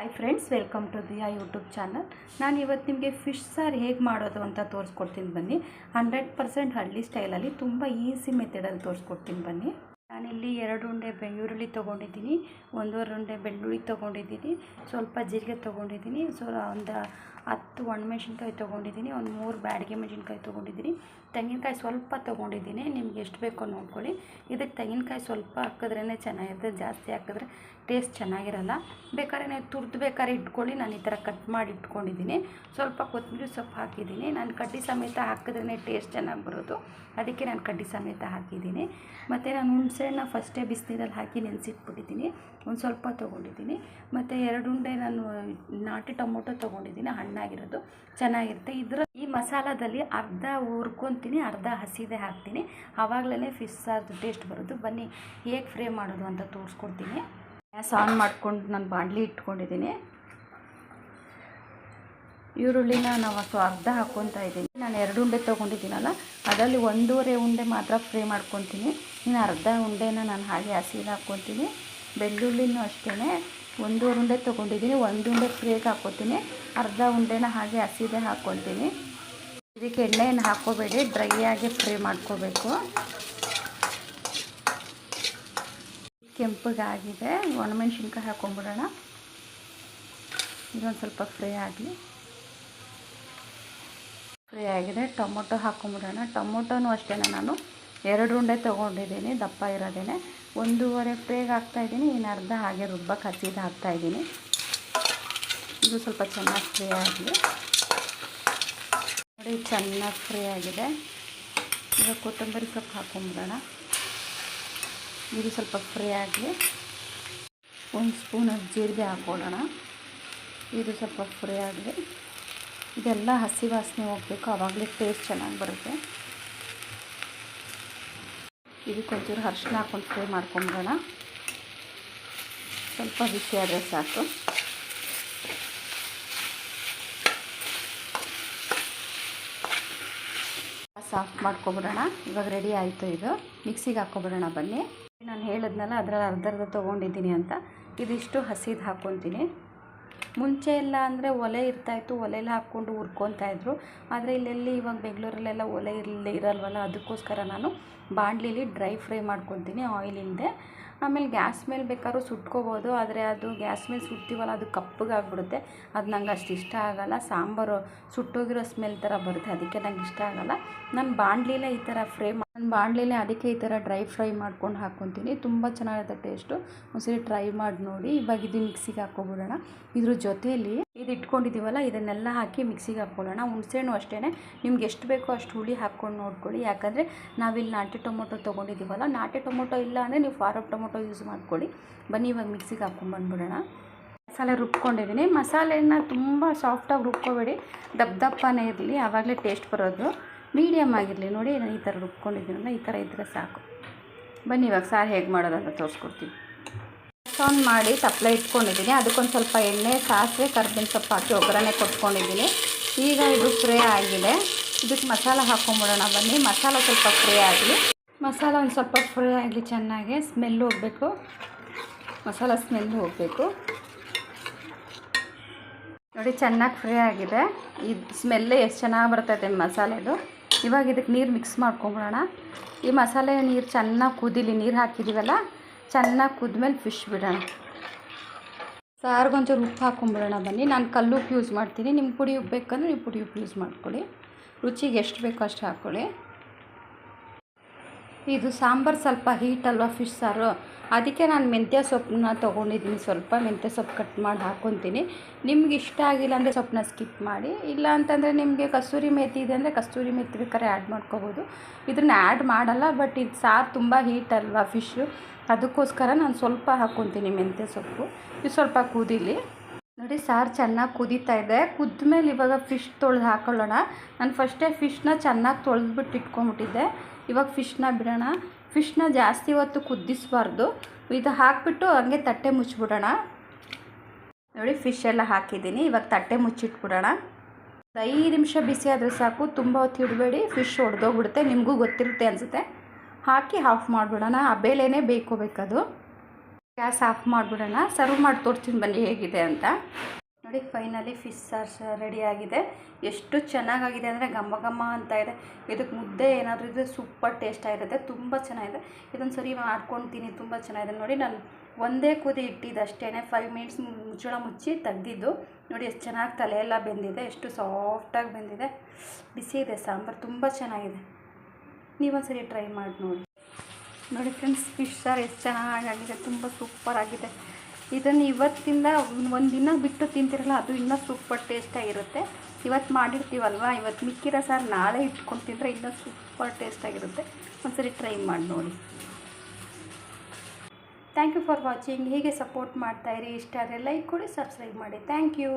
Hi friends welcome to Diya YouTube channel ನಾನು ಇವತ್ತು ನಿಮಗೆ ಫಿಶ್ ಸಾರು ಹೇಗೆ ಮಾಡೋದು ಅಂತ ತೋರಿಸ್ಕೊಡ್ತೀನಿ ಬನ್ನಿ. ಹಂಡ್ರೆಡ್ ಪರ್ಸೆಂಟ್ ಹಳ್ಳಿ ಸ್ಟೈಲಲ್ಲಿ ತುಂಬ ಈಸಿ ಮೆಥಡಲ್ಲಿ ತೋರಿಸ್ಕೊಡ್ತೀನಿ ಬನ್ನಿ. ನಾನಿಲ್ಲಿ ಎರಡು ಉಂಡೆ ಬೆ ಈರುಳ್ಳಿ ತೊಗೊಂಡಿದ್ದೀನಿ, ಒಂದೂವರೆ ಉಂಡೆ ಬೆಳ್ಳುಳ್ಳಿ ತೊಗೊಂಡಿದ್ದೀನಿ, ಸ್ವಲ್ಪ ಜೀರಿಗೆ ತೊಗೊಂಡಿದ್ದೀನಿ ಸೊ ಒಂದು ಹತ್ತು ಒಣಮೆಣ್ಸಿನ್ಕಾಯಿ ತೊಗೊಂಡಿದ್ದೀನಿ, ಒಂದು ಮೂರು ಬ್ಯಾಡಿಗೆ ಮೆಣಸಿನ್ಕಾಯಿ ತೊಗೊಂಡಿದ್ದೀನಿ. ತೆಂಗಿನಕಾಯಿ ಸ್ವಲ್ಪ ತೊಗೊಂಡಿದ್ದೀನಿ, ನಿಮ್ಗೆ ಎಷ್ಟು ಬೇಕೋ ನೋಡ್ಕೊಳ್ಳಿ. ಇದಕ್ಕೆ ತೆಂಗಿನಕಾಯಿ ಸ್ವಲ್ಪ ಹಾಕಿದ್ರೇ ಚೆನ್ನಾಗಿರುತ್ತೆ, ಜಾಸ್ತಿ ಹಾಕಿದ್ರೆ ಟೇಸ್ಟ್ ಚೆನ್ನಾಗಿರಲ್ಲ. ಬೇಕಾದ್ರೆ ನೀವು ತುರ್ದು ಬೇಕಾದ್ರೆ ಇಟ್ಕೊಳ್ಳಿ, ನಾನು ಈ ಥರ ಕಟ್ ಮಾಡಿ ಇಟ್ಕೊಂಡಿದ್ದೀನಿ. ಸ್ವಲ್ಪ ಕೊತ್ತಂಬರಿ ಸೊಪ್ಪು ಹಾಕಿದ್ದೀನಿ. ನಾನು ಕಡ್ಡಿ ಸಮೇತ ಹಾಕಿದ್ರೇ ಟೇಸ್ಟ್ ಚೆನ್ನಾಗಿ ಬರೋದು. ಅದಕ್ಕೆ ನಾನು ಕಡ್ಡಿ ಸಮೇತ ಹಾಕಿದ್ದೀನಿ. ಮತ್ತು ನಾನು ಹುಣಸೆಹಣ್ಣ ಫಸ್ಟೇ ಬಿಸಿನೀರಲ್ಲಿ ಹಾಕಿ ನೆನೆಸಿಟ್ಬಿಟ್ಟಿದ್ದೀನಿ. ಒಂದು ಸ್ವಲ್ಪ ತೊಗೊಂಡಿದ್ದೀನಿ. ಮತ್ತು ಎರಡು ಉಂಡೆ ನಾನು ನಾಟಿ ಟೊಮೊಟೊ ತೊಗೊಂಡಿದ್ದೀನಿ. ಹಣ್ಣಾಗಿರೋದು ಚೆನ್ನಾಗಿರುತ್ತೆ. ಇದರ ಈ ಮಸಾಲದಲ್ಲಿ ಅರ್ಧ ಹುರ್ಕೊತೀನಿ, ಅರ್ಧ ಹಸಿದೆ ಹಾಕ್ತೀನಿ. ಆವಾಗಲೇ ಫಿಶ್ ಟೇಸ್ಟ್ ಬರೋದು ಬನ್ನಿ, ಹೇಗೆ ಫ್ರೈ ಮಾಡೋದು ಅಂತ ತೋರಿಸ್ಕೊಡ್ತೀನಿ. ಗ್ಯಾಸ್ ಆನ್ ಮಾಡ್ಕೊಂಡು ನಾನು ಬಾಣಲಿ ಇಟ್ಕೊಂಡಿದ್ದೀನಿ. ಈರುಳ್ಳಿನ ನಾವು ಸೊ ಅರ್ಧ ಹಾಕ್ಕೊತಾ ಇದ್ದೀನಿ. ನಾನು ಎರಡು ಉಂಡೆ ತೊಗೊಂಡಿದ್ದೀನಲ್ಲ, ಅದರಲ್ಲಿ ಒಂದೂವರೆ ಉಂಡೆ ಮಾತ್ರ ಫ್ರೈ ಮಾಡ್ಕೊತೀನಿ. ಇನ್ನು ಅರ್ಧ ಉಂಡೆನ ನಾನು ಹಾಗೆ ಹಸಿದು ಹಾಕ್ಕೊತೀನಿ. ಬೆಳ್ಳುಳ್ಳಿನೂ ಅಷ್ಟೇ ಒಂದೂವರೆ ಉಂಡೆ ತೊಗೊಂಡಿದ್ದೀನಿ, ಒಂದು ಉಂಡೆ ಫ್ರೀಗೆ ಹಾಕ್ಕೊತೀನಿ ಅರ್ಧ ಉಂಡೆನ ಹಾಗೆ ಹಸಿದೆ ಹಾಕ್ಕೊತೀನಿ ಇದಕ್ಕೆ ಎಣ್ಣೆಯನ್ನು ಹಾಕ್ಕೋಬೇಡಿ ಆಗಿ ಫ್ರೈ ಮಾಡ್ಕೋಬೇಕು. ಕೆಂಪಗಾಗಿದೆ ಒಣಮೆಣ್ಸಿನ್ಕಾಯಿ ಹಾಕ್ಕೊಂಬಿಡೋಣ ಇದೊಂದು ಸ್ವಲ್ಪ ಫ್ರೈ ಆಗಲಿ ಫ್ರೈ ಆಗಿದೆ, ಟೊಮೊಟೊ ಹಾಕ್ಕೊಂಬಿಡೋಣ ಟೊಮೊಟೊನೂ ಅಷ್ಟೇ ನಾನು? ಎರಡು ಉಂಡೆ ತೊಗೊಂಡಿದ್ದೀನಿ, ದಪ್ಪ ಇರೋದೇನೆ. ಒಂದೂವರೆ ಹಾಕ್ತಾ ಹಾಕ್ತಾಯಿದ್ದೀನಿ ಇನ್ನು ಅರ್ಧ ಹಾಗೆ ರುಬ್ಬಕ್ಕೆ ಹಸಿದು ಹಾಕ್ತಾಯಿದ್ದೀನಿ ಇದು ಸ್ವಲ್ಪ ಚೆನ್ನಾಗಿ ಫ್ರೈ ಆಗಲಿ ನೋಡಿ, ಚೆನ್ನಾಗಿ ಫ್ರೈ ಆಗಿದೆ. ಈಗ ಕೊತ್ತಂಬರಿ ಸೊಪ್ಪು ಹಾಕೊಂಬಿಡೋಣ. ಇದು ಸ್ವಲ್ಪ ಫ್ರೈ ಆಗಲಿ ಒಂದು ಸ್ಪೂನ್ ಜೀರಿಗೆ ಹಾಕ್ಕೊಳ್ಳೋಣ. ಇದು ಸ್ವಲ್ಪ ಫ್ರೈ ಆಗಲಿ ಇದೆಲ್ಲ ಹಸಿ ವಾಸನೆ ಹೋಗಬೇಕು ಆವಾಗಲೇ ಟೇಸ್ಟ್ ಚೆನ್ನಾಗಿ ಬರುತ್ತೆ. ಇದಕ್ಕೆ ಒಂಚೂರು ಅರ್ಶಿನ ಹಾಕ್ಕೊಂಡು ಫ್ರೈ ಮಾಡ್ಕೊಂಬಿಡೋಣ. ಸ್ವಲ್ಪ ಬಿಸಿ ಆದರೆ ಸಾಕು. ಸಾಫ್ಟ್ ಮಾಡ್ಕೊಬಿಡೋಣ. ಇವಾಗ ರೆಡಿ ಆಯಿತು ಇದು. ಮಿಕ್ಸಿಗೆ ಹಾಕ್ಕೊಬಿಡೋಣ ಬನ್ನಿ. ನಾನು ಹೇಳಿದ್ನಲ್ಲ, ಅದರಲ್ಲಿ ಅರ್ಧ ಅರ್ಧ ತೊಗೊಂಡಿದ್ದೀನಿ ಅಂತ. ಇದಿಷ್ಟು ಹಸಿದು ಹಾಕ್ಕೊತೀನಿ. ಮುಂಚೆ ಎಲ್ಲ ಅಂದರೆ ಒಲೆ ಇರ್ತಾಯಿತ್ತು ಒಲೆಯಲ್ಲಿ ಹಾಕ್ಕೊಂಡು ಹುರ್ಕೊತಾ ಇದ್ರು. ಆದರೆ ಇಲ್ಲೆಲ್ಲಿ ಇವಾಗ ಬೆಂಗಳೂರಲ್ಲೆಲ್ಲ ಒಲೆ ಇರಲಿ ಇರಲ್ವಲ್ಲ, ಅದಕ್ಕೋಸ್ಕರ ನಾನು ಬಾಣಲಿಲಿ ಡ್ರೈ ಫ್ರೈ ಮಾಡ್ಕೊತೀನಿ ಆಯಿಲಿಂದೆ ಆಮೇಲೆ ಗ್ಯಾಸ್ ಮೇಲೆ ಬೇಕಾದ್ರೂ ಸುಟ್ಕೋಬೋದು, ಆದರೆ ಅದು ಗ್ಯಾಸ್ ಮೇಲೆ ಸುಡ್ತೀವಲ್ಲ, ಅದು ಕಪ್ಪಗಾಗ್ಬಿಡುತ್ತೆ ಅದು ನಂಗೆ ಅಷ್ಟು ಇಷ್ಟ ಆಗೋಲ್ಲ. ಸಾಂಬಾರು ಸುಟ್ಟೋಗಿರೋ ಸ್ಮೆಲ್ ಥರ ಬರುತ್ತೆ, ಅದಕ್ಕೆ ನಂಗೆ ಇಷ್ಟ ಆಗೋಲ್ಲ. ನಾನು ಬಾಣಲಿಲೇ ಈ ಥರ ಫ್ರೈ ನಾನು ಅದಕ್ಕೆ ಈ ಥರ ಡ್ರೈ ಫ್ರೈ ಮಾಡ್ಕೊಂಡು ಹಾಕ್ಕೊತೀನಿ. ತುಂಬ ಚೆನ್ನಾಗಿರುತ್ತೆ ಟೇಸ್ಟು. ಒಂದ್ಸರಿ ಟ್ರೈ ಮಾಡಿ ನೋಡಿ. ಇವಾಗ ಇದು ಮಿಕ್ಸಿಗೆ ಹಾಕ್ಕೊಬಿಡೋಣ. ಇದ್ರ ಜೊತೆಯಲ್ಲಿ ಇದು ಇಟ್ಕೊಂಡಿದ್ದೀವಲ್ಲ ಇದನ್ನೆಲ್ಲ ಹಾಕಿ ಮಿಕ್ಸಿಗೆ ಹಾಕ್ಕೊಳ್ಳೋಣ. ಹುಣಸೆಹಣ್ಣು ಅಷ್ಟೇ ನಿಮ್ಗೆ ಎಷ್ಟು ಬೇಕೋ ಅಷ್ಟು ಹುಳಿ ಹಾಕ್ಕೊಂಡು ನೋಡ್ಕೊಳ್ಳಿ. ಯಾಕಂದರೆ ನಾವಿಲ್ಲಿ ನಾಟಿ ಟೊಮೊಟೊ ತೊಗೊಂಡಿದ್ದೀವಲ್ಲ, ನಾಟಿ ಟೊಮೊಟೊ ಇಲ್ಲ ಅಂದರೆ ನೀವು ಫಾರಮ್ ಟೊಮೊಟೊ ಯೂಸ್ ಮಾಡ್ಕೊಳ್ಳಿ. ಬನ್ನಿ, ಇವಾಗ ಮಿಕ್ಸಿಗೆ ಹಾಕ್ಕೊಂಡ್ಬಂದ್ಬಿಡೋಣ ಮಸಾಲೆ ರುಬ್ಕೊಂಡಿದ್ದೀನಿ. ಮಸಾಲೆನ ತುಂಬ ಸಾಫ್ಟಾಗಿ ರುಬ್ಕೋಬೇಡಿ. ದಪ್ಪ ದಪ್ಪನೇ ಇರಲಿ. ಆವಾಗಲೇ ಟೇಸ್ಟ್ ಬರೋದು. ಮೀಡಿಯಮ್ ಆಗಿರಲಿ ನೋಡಿ, ನಾನು ಈ ಥರ ರುಬ್ಕೊಂಡಿದ್ದೀನಲ್ಲ, ಈ ಥರ ಇದ್ದರೆ ಸಾಕು. ಬನ್ನಿ, ಇವಾಗ ಸಾರು ಹೇಗೆ ಮಾಡೋದಂತ ತೋರಿಸ್ಕೊಡ್ತೀನಿ. ಆನ್ ಮಾಡಿ ತಪ್ಪಲೆ ಇಟ್ಕೊಂಡಿದ್ದೀನಿ. ಅದಕ್ಕೊಂದು ಸ್ವಲ್ಪ ಎಣ್ಣೆ, ಸಾಸಿವೆ, ಕರ್ಬೇವಿನ ಸೊಪ್ಪು ಹಾಕಿ ಒಗ್ಗರಣೆ ಕೊಟ್ಕೊಂಡಿದ್ದೀನಿ. ಈಗ ಇದು ಫ್ರೈ ಆಗಿದೆ. ಇದಕ್ಕೆ ಮಸಾಲ ಹಾಕೊಂಬಿಡೋಣ. ಬನ್ನಿ, ಮಸಾಲ ಸ್ವಲ್ಪ ಫ್ರೈ ಆಗಲಿ. ಮಸಾಲ ಒಂದು ಸ್ವಲ್ಪ ಫ್ರೈ ಆಗಲಿ ಚೆನ್ನಾಗಿ. ಸ್ಮೆಲ್ ಹೋಗಬೇಕು. ಮಸಾಲ ಸ್ಮೆಲ್ ಹೋಗಬೇಕು. ನೋಡಿ, ಚೆನ್ನಾಗಿ ಫ್ರೈ ಆಗಿದೆ. ಇದು ಸ್ಮೆಲ್ಲೇ ಎಷ್ಟು ಚೆನ್ನಾಗಿ ಬರ್ತೈತೆ ಮಸಾಲೆದು ಇವಾಗ ಇದಕ್ಕೆ ನೀರು ಮಿಕ್ಸ್ ಮಾಡ್ಕೊಂಬಿಡೋಣ. ಈ ಮಸಾಲೆ ನೀರು ಚೆನ್ನಾಗಿ ಕುದಿಲಿ, ನೀರು ಹಾಕಿದ್ದೀವಲ್ಲ ಚೆನ್ನಾಗಿ ಕುದ್ಮೇಲೆ ಫಿಶ್ ಬಿಡೋಣ. ಸಾರಿಗೊಂಚೂರು ಉಪ್ಪು ಹಾಕೊಂಬಿಡೋಣ ಬನ್ನಿ. ನಾನು ಕಲ್ಲು ಉಪ್ಪು ಯೂಸ್ ಮಾಡ್ತೀನಿ. ನಿಮ್ಮ ಪುಡಿ ಉಪ್ಪು ಬೇಕಂದ್ರೆ ನೀವು ಪುಡಿ ಉಪ್ಪು ಯೂಸ್ ಮಾಡ್ಕೊಳ್ಳಿ. ರುಚಿಗೆ ಎಷ್ಟು ಬೇಕೋ ಅಷ್ಟು ಹಾಕ್ಕೊಳ್ಳಿ ಇದು ಸಾಂಬಾರು ಸ್ವಲ್ಪ ಹೀಟ್ ಅಲ್ವಾ ಫಿಶ್ ಸಾರು? ಅದಕ್ಕೆ ನಾನು ಮೆಂತ್ಯ ಸೊಪ್ಪನ್ನ ತೊಗೊಂಡಿದ್ದೀನಿ. ಸ್ವಲ್ಪ ಮೆಂತ್ಯ ಸೊಪ್ಪು ಕಟ್ ಮಾಡಿ ಹಾಕ್ಕೊತೀನಿ ನಿಮ್ಗೆ ಇಷ್ಟ ಆಗಿಲ್ಲ ಅಂದರೆ ಸೊಪ್ಪನ್ನ ಸ್ಕಿಪ್ ಮಾಡಿ. ಇಲ್ಲ ಅಂತಂದರೆ ನಿಮಗೆ ಕಸ್ತೂರಿ ಮೇಥಿ ಇದೆ ಅಂದರೆ ಕಸ್ತೂರಿ ಮೇಥಿ ಬೇಕಾದ್ರೆ ಆ್ಯಡ್ ಮಾಡ್ಕೋಬೋದು. ಇದನ್ನು ಆ್ಯಡ್ ಮಾಡಲ್ಲ ಬಟ್ ಇದು ಸಾರು ತುಂಬ ಹೀಟ್ ಅಲ್ವಾ ಫಿಶ್ಶು ಅದಕ್ಕೋಸ್ಕರ ನಾನು ಸ್ವಲ್ಪ ಹಾಕ್ಕೊತೀನಿ ಮೆಂತ್ಯ ಸೊಪ್ಪು. ಇದು ಸ್ವಲ್ಪ ಕುದೀಲಿ. ನೋಡಿ, ಸಾರು ಚೆನ್ನಾಗಿ ಕುದೀತಾ ಇದೆ. ಕುದ್ಮೇಲೆ ಇವಾಗ ಫಿಶ್ ತೊಳೆದು ಹಾಕೊಳ್ಳೋಣ. ನಾನು ಫಸ್ಟೇ ಫಿಶ್ನ ಚೆನ್ನಾಗಿ ತೊಳೆದ್ಬಿಟ್ಟು ಇಟ್ಕೊಂಬಿಟ್ಟಿದ್ದೆ ಇವಾಗ ಫಿಶ್ನ ಬಿಡೋಣ. ಫಿಶ್ನ ಜಾಸ್ತಿ ಹೊತ್ತು ಕುದಿಸ್ಬಾರ್ದು ಇದು ಹಾಕಿಬಿಟ್ಟು ಹಂಗೆ ತಟ್ಟೆ ಮುಚ್ಚಿಬಿಡೋಣ ನೋಡಿ ಫಿಶ್ ಎಲ್ಲ ಹಾಕಿದ್ದೀನಿ. ಇವಾಗ ತಟ್ಟೆ ಮುಚ್ಚಿಟ್ಬಿಡೋಣ. ಐದು ನಿಮಿಷ ಬಿಸಿ ಆದರೆ ಸಾಕು. ತುಂಬ ಹೊತ್ತು ಇಡಬೇಡಿ. ಫಿಶ್ ಹೊಡೆದೋಗ್ಬಿಡುತ್ತೆ ನಿಮಗೂ ಗೊತ್ತಿರುತ್ತೆ ಅನಿಸುತ್ತೆ. ಹಾಕಿ ಆಫ್ ಮಾಡಿಬಿಡೋಣ. ಆ ಬೇಳೆನೇ ಬೇಕೋಬೇಕದು ಗ್ಯಾಸ್ ಆಫ್ ಮಾಡಿಬಿಡೋಣ. ಸರ್ವ್ ಮಾಡಿ ತೋರಿಸ್ತೀನಿ ಬನ್ನಿ ಹೇಗಿದೆ ಅಂತ. ನೋಡಿ ಫೈನಲಿ ಫಿಶ್ ಸಾರ್ಸ್ ರೆಡಿಯಾಗಿದೆ ಎಷ್ಟು ಚೆನ್ನಾಗಾಗಿದೆ ಅಂದರೆ ಘಮ ಘಮ ಅಂತ ಇದೆ. ಇದಕ್ಕೆ ಮುದ್ದೆ ಏನಾದರೂ ಇದ್ದರೆ ಸೂಪರ್ ಟೇಸ್ಟ್ ಆಗಿರುತ್ತೆ ತುಂಬ ಚೆನ್ನಾಗಿದೆ. ಇದೊಂದು ಸರಿ ಮಾಡ್ಕೊತೀನಿ. ತುಂಬ ಚೆನ್ನಾಗಿದೆ. ನೋಡಿ, ನಾನು ಒಂದೇ ಕುದಿ ಇಟ್ಟಿದ್ದು ಅಷ್ಟೇ ಫೈವ್ ಮಿನಿಟ್ಸ್ ಮುಚ್ಚಳ ಮುಚ್ಚಿ ತೆಗ್ದಿದ್ದು. ನೋಡಿ, ಎಷ್ಟು ಚೆನ್ನಾಗಿ ತಲೆಯೆಲ್ಲ ಬೆಂದಿದೆ. ಎಷ್ಟು ಸಾಫ್ಟಾಗಿ ಬೆಂದಿದೆ. ಬಿಸಿ ಇದೆ ಸಾಂಬಾರು. ತುಂಬ ಚೆನ್ನಾಗಿದೆ. ನೀವೊಂದು ಸರಿ ಟ್ರೈ ಮಾಡಿ ನೋಡಿ. ನೋಡಿ ಫ್ರೆಂಡ್ಸ್ ಫಿಶ್ ಸಾರು ಎಷ್ಟು ಚೆನ್ನಾಗಾಗಿದೆ, ತುಂಬ ಸೂಪರ್ ಆಗಿದೆ. ಇದನ್ನು ಇವತ್ತಿಂದ ಒಂದು ದಿನ ಬಿಟ್ಟು ತಿಂತಿರಲ್ಲ, ಅದು ಇನ್ನೂ ಸೂಪರ್ ಟೇಸ್ಟಾಗಿರುತ್ತೆ ಇವತ್ತು ಮಾಡಿರ್ತೀವಲ್ವ? ಇವತ್ತು ಮಿಕ್ಕಿರೋ ಸಾರು ನಾಳೆ ಇಟ್ಕೊಂಡು ತಿಂದರೆ ಇನ್ನೂ ಸೂಪರ್ ಟೇಸ್ಟಾಗಿರುತ್ತೆ ಒಂದ್ಸರಿ ಟ್ರೈ ಮಾಡಿ ನೋಡಿ. ಥ್ಯಾಂಕ್ ಯು ಫಾರ್ ವಾಚಿಂಗ್ ಹೀಗೆ ಸಪೋರ್ಟ್ ಮಾಡ್ತಾಯಿರಿ ಇಷ್ಟ ಆದರೆ ಲೈಕ್ ಕೊಡಿ ಸಬ್ಸ್ಕ್ರೈಬ್ ಮಾಡಿ. Thank you